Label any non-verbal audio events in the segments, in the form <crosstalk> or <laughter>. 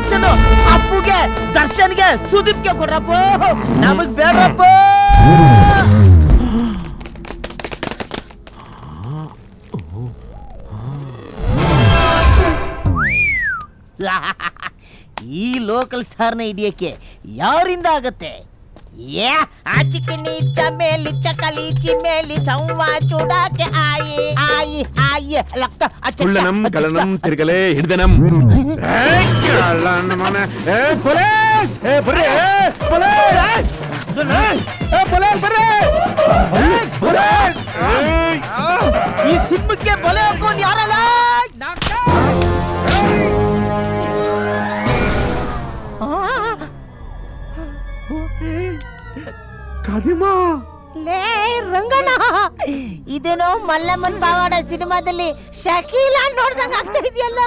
Introduction ಅಪ್ಪುಗೆ ದರ್ಶನ್ಗೆ ಸುದೀಪ್ಗೆ ಕೊಡ್ರಪ್ಪ. ನಮಗ್ ಬೇಡ್ರಪ್ಪ. <laughs> ಈ ಲೋಕಲ್ ಸ್ಟಾರ್ನ ಹಿಡಿಯಕ್ಕೆ ಯಾರಿಂದ ಆಗತ್ತೆ? ಏ ಆಚಿಕನಿ ಚಮೇಲಿ ಚಕಲಿ ಚಿಮೇಲಿ ಚವ್ವ ಚೂಡಾಕೆ ಆಯಿ ಆಯಿ ಆಯಿ ಲಕ್ತ ಅಚ್ಚ ಕುಳ್ಳನಂ ಕಳನಂ ತಿರುಗಲೇ ಹಿಡ್ದನಂ ಏ, ಕಳ್ಳನ ಮನೆ. ಏ, ಪೊಲೀಸ್! ಏ, ಬರ್ರಿ, ಏ, ಪೊಲೀಸ್! ಏ, ಪೊಲೀಸ್, ಬರ್ರಿ! ಏ, ಪೊಲೀಸ್! ಏಯ್! ಈ ಸಿಂಹಕ್ಕೆ ಬಲೆ ಹಾಕೊಂಡ್ ಯಾರಲ್ಲ ಕಾದಿಮಾ? ಲೇ ರಂಗಣ್ಣ ಇದೇನೋ ಮಲ್ಲಮ್ಮನ್ ಬಾವಾಡ ಸಿನಿಮಾದಲ್ಲಿ ಶಕೀಲ ನೋಡ್ದಂಗ ಆಗ್ತಾ ಇದೆಯಲ್ಲ?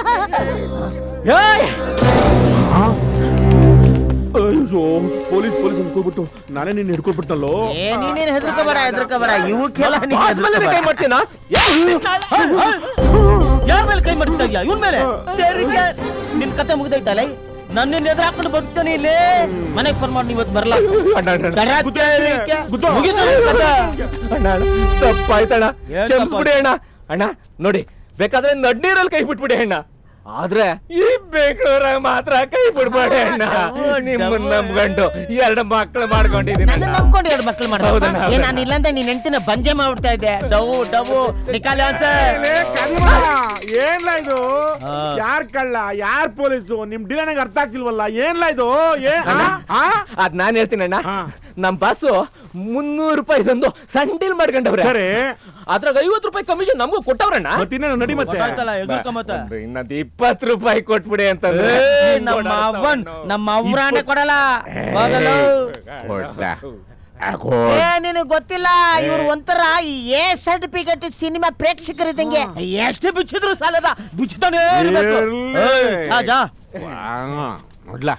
ಅಯ್ಯೋ ಪೊಲೀಸ್ ಪೊಲೀಸ್ ಅನ್ಕೋಬಿಟ್ಟು ನಾನೇ ನಿನ್ನ ಹಿಡ್ಕೊಬಿಟ್ಟಲ್ಲೋ ಏ ನೀನೇನ್ ಹೆದರ್ಕೋಬೇಡ ಹೆದರ್ಕೋಬೇಡ ಇವಕ್ಕೆಲ್ಲ ನೀನ್ ಕೈ ಮಾಡ್ತೀನಾ ಯಾರ ಮೇಲೆ ಕೈ ಮಾಡ್ತಾ ಇದ್ಯಾ? ಇವನ್ ಮೇಲೆ? ತೆರಿಗೆ. ನಿನ್ ಕತೆ ಮುಗ್ದೈತಲ್ಲ ನನ್ನ ಎದುರು ಹಾಕೊಂಡು ಬದುಕ್ತಾನೆ ಇಲ್ಲಿ. ಮನೆಗೆ ಫೋನ್ ಮಾಡಿ ಇವತ್ತು ಬರಲ್ಲ ಅಣ್ಣ, ತಪ್ಪಾಯ್ತಣ್ಣ. ಕ್ಷಮಿಸ್ಬಿಡಿ ಅಣ್ಣ. ಅಣ್ಣ ನೋಡಿ ಬೇಕಾದ್ರೆ ನಡ್ನೀರಲ್ಲಿ ಕೈ ಬಿಟ್ಬಿಡಿ ಅಣ್ಣ. ಆದ್ರೆ ಈ ಬೆಂಗಳೂರಾಗ ಮಾತ್ರ ಕೈ ಬಿಡ್ಬೇಡಿ ಅಣ್ಣ ನಿಮ್ಮನ್ನ ನಂಬ್ಕೊಂಡು ಎರಡು ಮಕ್ಳು ಮಾಡ್ಕೊಂಡಿದ್ದೀನಿ ನನ್ನ. ನಂಬ್ಕೊಂಡು ಎರಡು ಮಕ್ಳು ಮಾಡ್ಬೋದು ಮಾಡ್ತಾರೆ ಏ ಹೌದಣ್ಣ. ನಾನು ಇಲ್ಲಾಂದ್ರೆ ನೀನ್ ಹೆಂಡತಿನ ಬಂಜೆ ಮಾಡ್ಬಿಡ್ತಾ ಇದ್ದೆ ಡವು ಡವು ನಿಕಾಲ ಏನ್ಲ ಇದು. ಯಾರ್ ಕಳ್ಳ ಯಾರ್ ಪೊಲೀಸು ನಿಮ್ ಡಿಲ ನಂಗೆ ಅರ್ಥ ಆಗ್ತಿಲ್ವಲ್ಲ ಏನ್ಲ ಇದು ಏ ಆ? ಆ? ಅದ್ ನಾನ್ ಹೇಳ್ತೀನಿ ಅಣ್ಣ ಹಾ. ನಮ್ ಬಾಸು ಮುನ್ನೂರು ರೂಪಾಯಿದೊಂದು ಸಂಡೀಲ್ ಮಾಡ್ಕೊಂಡವ್ರೆ. ಸರಿ. ಅದ್ರಾಗ ಐವತ್ತು ರೂಪಾಯಿ ಕಮಿಷನ್ ನಮಗೂ ಕೊಟ್ಟವ್ರಣ್ಣ? ಮತ್ತಿನ್ನೇನು ನಡಿ ಮತ್ತೆ? ಇನ್ನೊಂದ್ ಇಪ್ಪತ್ತು ರೂಪಾಯಿ ಕೊಟ್ಬಿಡಿ ಅಂತ ನಮ್ಮ ಅವ್ವನ್ ನಮ್ಮ ಅವ್ರಾಣೆ ಕೊಡಲ್ಲ. ಹೋಗಲು ಏ ನಿನಗ್ ಗೊತ್ತಿಲ್ಲ ಇವ್ರು ಒಂಥರ ಈ ಎ ಸರ್ಟಿಫಿಕೇಟ್ ಸಿನಿಮಾ ಪ್ರೇಕ್ಷಕರಿದ್ದಂಗೆ ಎಷ್ಟು ಬಿಚ್ಚಿದ್ರು ಸಾಲದ? ಬಿಚ್ಚುತ್ತಾನೆ ಇರ್ಬೇಕು. ಜಾ, ಜಾ. ನೋಡ್ಲಾ?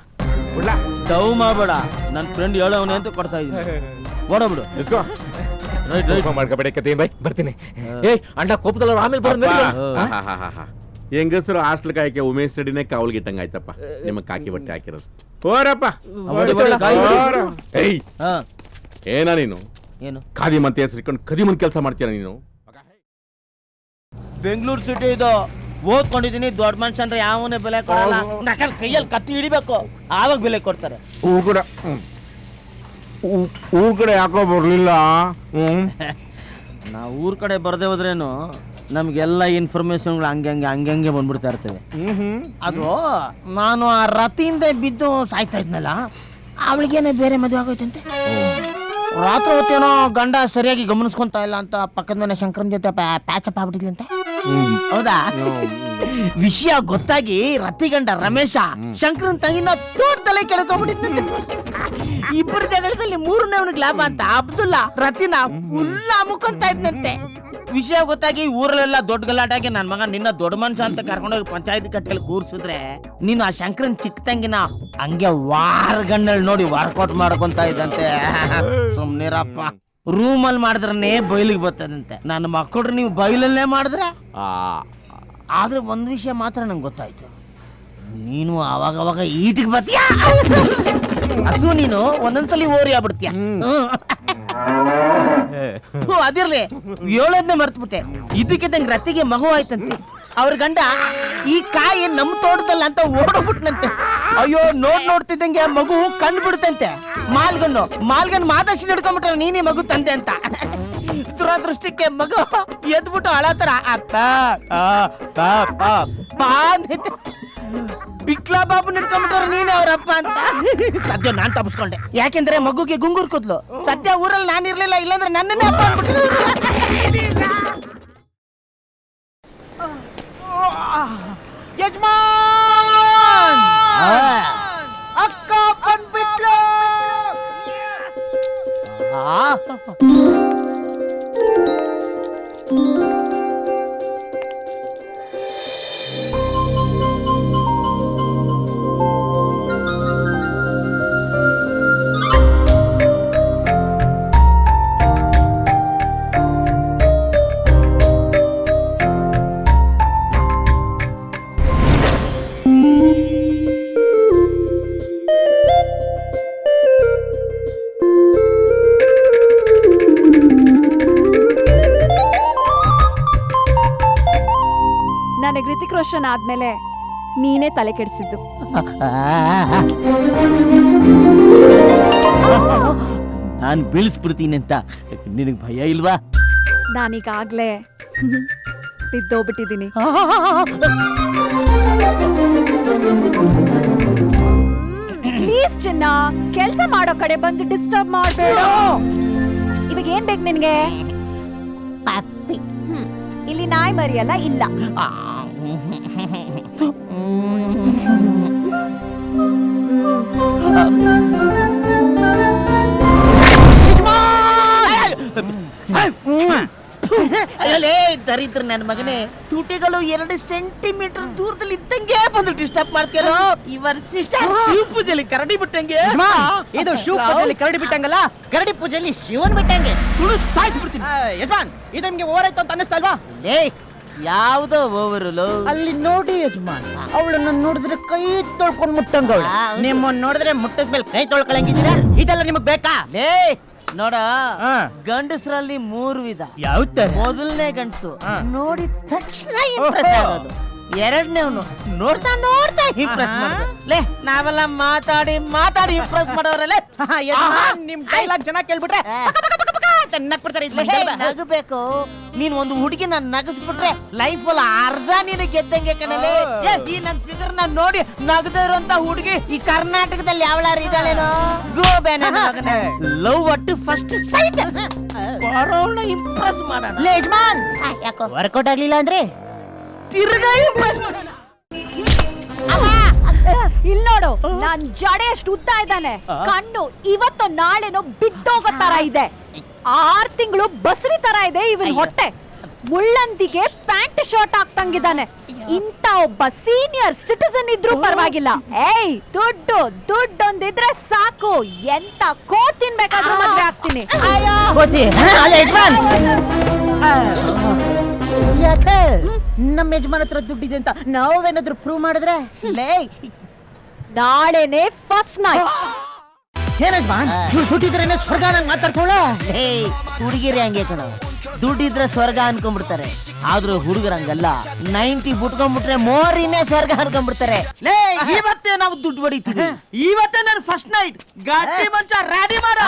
ನೋಡ್ಲಾ ಡವ್ ಮಾಡಬೇಡ. ನನ್ನ ಫ್ರೆಂಡ್ ಹೇಳವನೆ ಅಂತ ಕೊಡ್ತಾ ಇದ್ದೀನಿ. ಓಡೋಬಿಡು ಎಸ್ಕೋ ರೈಟ್ ರೈಟ್. ಮಾಡ್ಕೋಬೇಡ ಕತೆ ಬೈ ಬರ್ತೀನಿ. ಏಯ್ ಅಂಡ ಕೋಪದಲ್ಲ ಆಮೇಲೆ ಬರೋದ್ ಹೆಂಗಸರು ಹಾಸ್ಟೆಲ್ ಕಾಯಕ್ಕೆ ಉಮೇಶ್ ಕಾವಲ್ ಗಿಟ್ಟಂಗ ಆಯ್ತಪ್ಪ. ನಿಮ್ಮ ಕಾಕಿ ಬಟ್ಟೆ ಹಾಕಿರೋದು. ಹೋರಪ್ಪ. ಏಯ್. ಹಾ. ಏನ ನೀನು? ಏನು? ಖಾದಿ ಮಂತೆ ಹೆಸರಿಕೊಂಡು ಕದಿಮನ್ ಕೆಲಸ ಮಾಡ್ತೀರಾ ನೀನು? ಬೆಂಗಳೂರು ಸಿಟಿ ಇದು. ಓದ್ಕೊಂಡಿದೀನಿ ದೊಡ್ಡ ಮನುಷ್ಯ ಅಂದ್ರೆ ಯಾವನೇ ಬೆಲೆ ಕೊಡಲ್ಲ. ನಕಲ್ ಕೈಯಲ್ಲಿ ಕತ್ತಿ ಹಿಡಿಬೇಕು. ಆವಾಗ ಬೆಲೆ ಕೊಡ್ತಾರೆ. ಊರ್ ಕಡೆ. ಊ- ಊರ್ ಕಡೆ ಯಾಕೋ ಬರ್ಲಿಲ್ಲ? ಹ್ಮ್. <laughs> ನಾವು ಊರ್ ಕಡೆ ಬರದೇ ಹೋದ್ರೇನು ನಮ್ಗೆಲ್ಲ ಇನ್ಫಾರ್ಮೇಶನ್ಗಳು ಹಂಗೆ ಹಂಗೆ ಹಂಗೆ ಹಂಗೆ ಬಂದ್ಬಿಡ್ತಾ ಇರ್ತವೆ. ಅದು ನಾನು ಆ ರತಿಯಿಂದ ಬಿದ್ದು ಸಾಯ್ತಾ ಇದ್ನಲ್ಲ ಅವಳಿಗೇನೆ ಬೇರೆ ಮದುವೆ ಆಗೋಯ್ತಂತೆ. ರಾತ್ರಿ ಹೊತ್ತೇನೋ ಗಂಡ ಸರಿಯಾಗಿ ಗಮನಿಸ್ಕೊಂತ ಇಲ್ಲ ಅಂತ ಪಕ್ಕದ ಮನೆ ಶಂಕರನ್ ಜೊತೆ ಪ್ಯಾಚಪ್ ಆಗ್ಬಿಟ್ಟಿದ್ಲಂತೆ. ಹೌದಾ? ವಿಷಯ ಗೊತ್ತಾಗಿ ರತಿಗಂಡ ರಮೇಶ ಶಂಕರನ್ ತಂಗಿನ ತೋಟದಲ್ಲೇ ಕೆಳಕೊಂಡ್ಬಿಟ್ಟಿದ್ದಂತೆ ಇಬ್ಬರ ಜಗಳದಲ್ಲಿ ಮೂರನೇ ಅವನಿಗೆ ಲಾಭ ಅಂತ ಅಬ್ದುಲ್ಲಾ ರತಿನ ಫುಲ್ ಅಮುಕೊಂತ ಇದ್ನಂತೆ. ವಿಷಯ ಗೊತ್ತಾಗಿ ಊರಲ್ಲೆಲ್ಲ ದೊಡ್ಡ ಗಲಾಟಾಗಿ ನನ್ ಮಗ ನಿನ್ನ ದೊಡ್ಡ ಮನುಷ್ಯ ಅಂತ ಕರ್ಕೊಂಡೋಗಿ ಪಂಚಾಯತ್ ಕಟ್ಟೆಯಲ್ಲಿ ಕೂರ್ಸಿದ್ರೆ ನೀನು ಆ ಶಂಕರನ್ ಚಿಕ್ಕ ತಂಗಿನ ಹಂಗೆ ವಾರ ಗಂಡಲ್ ನೋಡಿ ವರ್ಕೌಟ್ ಮಾಡ್ಕೊಂತ ಇದ್ದಂತೆ. ಸುಮ್ನಿರಪ್ಪ. ರೂಮಲ್ಲಿ ಮಾಡಿದ್ರನೇ ಬಯಲಿಗೆ ಬರ್ತದಂತೆ. ನನ್ನ ಮಕ್ಕಳು ನೀವು ಬಯಲಲ್ಲೇ ಮಾಡಿದ್ರೆ? ಆ, ಆದ್ರೆ ಒಂದು ವಿಷಯ ಮಾತ್ರ ನಂಗೆ ಗೊತ್ತಾಯ್ತು. ನೀನು ಅವಾಗ ಅವಾಗ ಈಟಿಗೆ ಬರ್ತೀಯ? ಹಸು ನೀನು ಒಂದೊಂದ್ಸಲಿ ಓರಿ ಆಗ್ಬಿಡ್ತೀಯ? ಹ್ಞೂ, ಅದಿರ್ಲಿ. ಏಳೋದ್ನೇ ಮರ್ತ್ಬಿಟ್ಟೆ. ಇದಕ್ಕಿದ್ದಂಗೆ ರತ್ತಿಗೆ ಮಗು ಆಯ್ತಂತೆ. ಅವ್ರ ಗಂಡ, ಈ ಕಾಯಿ ನಮ್ಮ ತೋಟದಲ್ಲ ಅಂತ ಓಡೋಗ್ಬಿಟ್ನಂತೆ. ಅಯ್ಯೋ, ನೋಡ್ ನೋಡ್ತಿದ್ದಂಗೆ ಮಗು ಕಣ್ಣು ಬಿಡ್ತಂತೆ. ಮಾಲ್ಗನ್ನು, ಮಾಲ್ಗನ್ ಮಾತಾಡ್ಸಿ ಹಿಡ್ಕೊಂಡ್ಬಿಟ್ರೆ ನೀನೇ ಮಗು ತಂದೆ ಅಂತ. ದುರದೃಷ್ಟಕ್ಕೆ ಮಗು ಎದ್ಬಿಟ್ಟು ಅಳತರ ಅಪ್ಪ. ಬಿಕ್ಲಾ ಬಾಬು ನಿಡ್ಕೊಂಡ್ಬಿಟ್ಟವ್ರು ನೀನೇ ಅವ್ರಪ್ಪ ಅಂತ. ಸದ್ಯ ನಾನ್ ತಪ್ಪಿಸ್ಕೊಂಡೆ ಯಾಕೆಂದ್ರೆ ಮಗುಗೆ ಗುಂಗುರ್ ಕೂದ್ಲು. ಸದ್ಯ ಊರಲ್ಲಿ ನಾನು ಇರ್ಲಿಲ್ಲ, ಇಲ್ಲಾಂದ್ರೆ ನನ್ನನ್ನೇ ಅಪ್ಪ Yajman! Ah. Akka Panpitlo! Yes! Ah. Uh-huh. ಆ ರೋಷನ್ ಆದ್ಮೇಲೆ ನೀನೇ ತಲೆ ಕೆಡಿಸಿದ್ದು. ನಾನು ಬೀಳಿಸ್ಬಿಡ್ತೀನಿ ಅಂತ. ನಿನಗೆ ಭಯ ಇಲ್ವಾ? ನಾನೀಗಾಗ್ಲೇ ಬಿದ್ದೋಗ್ಬಿಟ್ಟಿದ್ದೀನಿ. ಪ್ಲೀಸ್ ಚಿನ್ನ ಕೆಲಸ ಮಾಡೋ ಕಡೆ ಬಂದು ಡಿಸ್ಟರ್ಬ್ ಮಾಡಬೇಡ. ಇವಾಗ ಏನ್ ಬೇಕು ನಿನ್ಗೆ? ಪಪ್ಪಿ. ಇಲ್ಲಿ ನಾಯಿ ಮರಿಯಲ್ಲ ಇಲ್ಲ. ಅಯ್ಯಲೇ ದರಿದ್ರ ನನ್ನ ಮಗನೇ ತುಟಿಗಳು ಎರಡು ಸೆಂಟಿಮೀಟರ್ ದೂರದಲ್ಲಿ ಇದ್ದಂಗೆ ಬಂದು ಡಿಸ್ಟರ್ಬ್ ಮಾಡ್ತೀರೋ ಇವರ್ ಸಿಸ್ಟರ್ ಶಿವ ಪೂಜೆಲಿ ಕರಡಿ ಬಿಟ್ಟಂಗೆ? ಇದು ಶಿವ ಪೂಜೆಯಲ್ಲಿ ಕರಡಿ ಬಿಟ್ಟಂಗಲ್ಲ ಕರಡಿ ಪೂಜೆಯಲ್ಲಿ ಶಿವನ್ ಬಿಟ್ಟಂಗೆ. ತುಳು ಸಾಯಿಸ್ಬಿಡ್ತೀನಿ. ಯಜಮಾನ್ ಇದು ನಿಮ್ಗೆ ಓವರಾಯ್ತು ಅಂತ ಅನ್ನಿಸ್ತಾ ಅಲ್ವಾ ಲೇ ಯಾವ್ದೋ ಓವರಲು ಅಲ್ಲಿ ನೋಡಿ ಯಜಮಾನ್ ಅವಳನ್ನ ನೋಡಿದ್ರೆ ಕೈ ತೊಳ್ಕೊಂಡ್ ಮುಟ್ಟಂಗ ಆ, ನಿಮ್ಮನ್ನ ನೋಡಿದ್ರೆ ಮುಟ್ಟದ ಮೇಲೆ ಕೈ ತೊಳ್ಕೊಳಂಗಿದ್ದೀರಾ? ಇದೆಲ್ಲ ನಿಮಗ್ ಬೇಕಾ? ಲೇ ನೋಡ. ಗಂಡಸರಲ್ಲಿ ಮೂರು ವಿಧ. ಯಾವ್ದ ಮೊದಲನೇ ಗಂಡಸು. ನೋಡಿ ನೋಡಿದ ತಕ್ಷಣ ಇಂಪ್ರೆಸ್ ಆಗೋದು. ಎರಡನೇವನು ನೋಡ್ತಾ ನೋಡ್ತಾ ಇಂಪ್ರೆಸ್ ಮಾಡೋದು ಲೇ ನಾವೆಲ್ಲ ಮಾತಾಡಿ ಮಾತಾಡಿ ಇಂಪ್ರೆಸ್ ಮಾಡೋರಲ್ಲೇ. <laughs> ನಿಮ್ ಡೈಲಾಗ್ ಜನ ಕೇಳ್ಬಿಟ್ರೆ ಚೆನ್ನಾಗ್ ಬಿಡ್ತಾರೆ ಲೇ, ನಗಬೇಕು. ನೀನ್ ಒಂದು ಹುಡುಗಿನ ನಗಸ್ಬಿಟ್ರೆ ಲೈಫ್ ಅಲ್ಲಿ ಅರ್ಧ ನೀನು ಗೆದ್ದಂಗೆ ಕಣಲೆ. ಏ, ಈ ನನ್ ಫಿಗರ್ನ ನೋಡಿ ನಗದ ಇರುವಂತ ಹುಡುಗಿ ಈ ಕರ್ನಾಟಕದಲ್ಲಿ ಯಾವಳಾರು ಇದ್ದಾಳೇನೋ ಗೋಬೆ ಲವ್ ಒಟ್ಟು ಫಸ್ಟ್ ಸೈಟ್ ಬರೋಣ ಇಂಪ್ರೆಸ್ ಮಾಡೋಣ. ಲೇ ಯಜಮಾನ್. ಯಾಕೋ? ವರ್ಕೌಟ್ ಆಗ್ಲಿಲ್ಲ ಅಂದ್ರೆ? ತಿರ್ಗಾ ಇಂಪ್ರೆಸ್ ಮಾಡೋಣ. ಇಲ್ ನೋಡು ನಾನ್ ಜಡೆ ಅಷ್ಟು ಉದ್ದ ಇದ್ದಾನೆ. ಕಣ್ಣು ಇವತ್ತು ನಾಳೆನೋ ಬಿದ್ದೋಗೋ ತರ ಇದೆ. ಆರ್ ತಿಂಗಳು ಬಸ್ರಿ ತರ ಇದೆ ಇವನ್ ಹೊಟ್ಟೆ. ಮುಳ್ಳಂತಿಗೆ ಪ್ಯಾಂಟ್ ಶರ್ಟ್ ಹಾಕ್ತಂಗಿದ್ದಾನೆ. ಇಂತ ಒಬ್ಬ ಸೀನಿಯರ್ ಸಿಟಿಸನ್ ಇದ್ರೂ ಪರವಾಗಿಲ್ಲ. ಏಯ್ ದುಡ್ಡು ಒಂದಿದ್ರೆ ಸಾಕು. ಎಂತ ಕೋ ತಿನ್ಬೇಕಾದ್ರೂ ಮದ್ವೆ ಆಗ್ತೀನಿ. ಕೋತಿ. ಅಲ್ಲ ಯಜಮಾನ್ ಯಾಕೆ? ನಮ್ಮ ಯಜಮಾನ್ ಹತ್ರ ದುಡ್ಡಿದೆ ಅಂತ ನಾವೇನಾದ್ರೂ ಪ್ರೂವ್ ಮಾಡಿದ್ರೆ? ಲೇ. ನಾಳೆನೆ ಫಸ್ಟ್ ನೈಟ್ ಏನ್ ಯಜಮಾನ್ ದುಡ್ಡಿದ್ರೇನೆ ಸ್ವರ್ಗ ನಂಗೆ ಮಾತಾಡ್ಕೊಳ್ಳ ಹೇ ಹುಡುಗಿರಿ ಹಂಗೆ ಕಣ. ದುಡ್ಡಿದ್ರೆ ಸ್ವರ್ಗ ಅನ್ಕೊಂಡ್ಬಿಡ್ತಾರೆ. ಆದ್ರೂ ಹುಡುಗರಂಗಲ್ಲ. ನೈಂಟಿ ಬಿಟ್ಕೊಂಡ್ಬಿಟ್ರೆ ಮೋರಿನೇ ಸ್ವರ್ಗ ಅನ್ಕೊಂಡ್ಬಿಡ್ತಾರೆ. ಲೇ ಇವತ್ತೇ ನಾವು ದುಡ್ಡು ಹೊಡಿತೀವಿ. ಇವತ್ತೇ ನಾನು ಫಸ್ಟ್ ನೈಟ್ ಗಾಡಿ ಮಂಚ ರೆಡಿ ಮಾಡ.